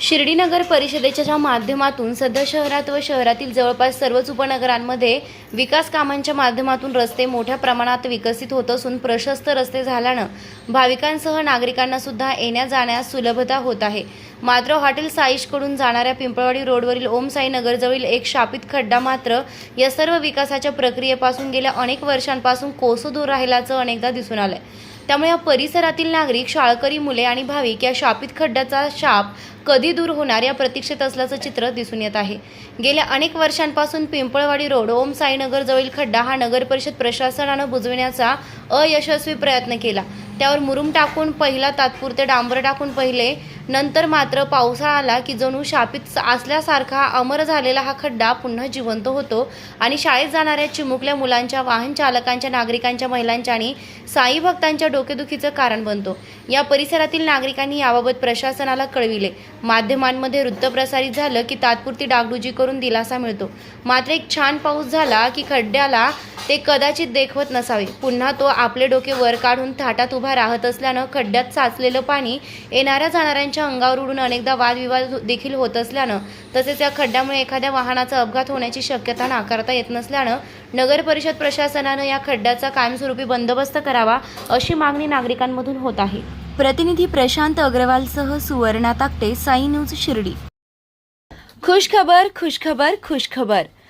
शिर्डी नगर परिषदेच्या माध्यमातून सध्या शहरात व शहरातील जवळपास सर्वच उपनगरांमध्ये विकास कामांच्या माध्यमातून रस्ते मोठ्या प्रमाणात विकसित होत असून प्रशस्त रस्ते झाल्यानं भाविकांसह नागरिकांना सुद्धा येण्या जाण्यास सुलभता होत आहे. मात्र हॉटेल साईशकडून जाणाऱ्या पिंपळवाडी रोडवरील ओम साई नगरजवळील एक शापित खड्डा मात्र या सर्व विकासाच्या प्रक्रियेपासून गेल्या अनेक वर्षांपासून कोसो दूर राहिल्याचं अनेकदा दिसून आलंय. त्यामुळे या परिसरातील नागरिक शाळकरी मुले आणि भाविक या शापित खड्ड्याचा शाप कधी दूर होणार या प्रतीक्षेत असल्याचं चित्र दिसून येत आहे. गेल्या अनेक वर्षांपासून पिंपळवाडी रोड ओम साई जवळील खड्डा हा नगर परिषद प्रशासनानं बुजविण्याचा अयशस्वी प्रयत्न केला. त्यावर मुरुम टाकून पहिला तात्पुरते डांबर टाकून पहिले नंतर मात्र पावसाळा आला की जणू शापित असल्यासारखा अमर झालेला हा खड्डा पुन्हा जिवंत होतो आणि शाळेत जाणाऱ्या चिमुकल्या मुलांच्या वाहन चालकांच्या नागरिकांच्या महिलांच्या आणि साई भक्तांच्या डोकेदुखीचं कारण बनतो. या परिसरातील नागरिकांनी याबाबत प्रशासनाला कळविले. माध्यमांमध्ये वृत्त प्रसारित झालं की तात्पुरती डागडुजी करून दिलासा मिळतो. मात्र एक छान पाऊस झाला की खड्ड्याला ते कदाचित देखवत नसावे. पुन्हा तो आपले डोके वर काढून थाटात उभा राहत असल्यानं खड्ड्यात साचलेलं पाणी येणाऱ्या जाणाऱ्यांच्या अंगावर उडून अनेकदा वादविवाद देखील होत असल्यानं तसेच या खड्ड्यामुळे एखाद्या वाहनाचा अपघात होण्याची शक्यता नाकारता येत नसल्यानं नगर परिषद प्रशासनानं या खड्ड्याचा कायमस्वरूपी बंदोबस्त करावा अशी मागणी नागरिकांमधून होत आहे. प्रतिनिधी प्रशांत अग्रवालसह सुवर्णा ताकटे साई न्यूज शिर्डी. खुशखबर खुशखबर खुशखबर.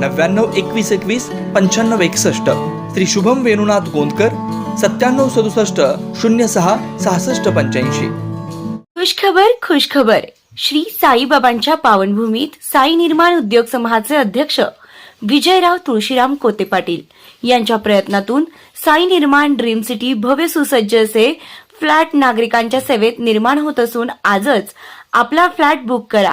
नव्याण्णव एकवीस एकवीस पंच्याण्णव एकसष्ट. श्री शुभम वेणुनाथ गोंदकर सत्त्याण्णव सदुसष्ट शून्य सहा सहासष्ट पंच्याऐंशी. खुशखबर खुशखबर. श्री साईबाबांच्या पावनभूमीत साई निर्माण उद्योग समूहाचे अध्यक्ष विजयराव तुळशीराम कोते पाटील यांच्या प्रयत्नातून साई निर्माण ड्रीम सिटी भव्य सुसज्ज असे फ्लॅट नागरिकांच्या सेवेत निर्माण होत असून आजच आपला फ्लॅट बुक करा.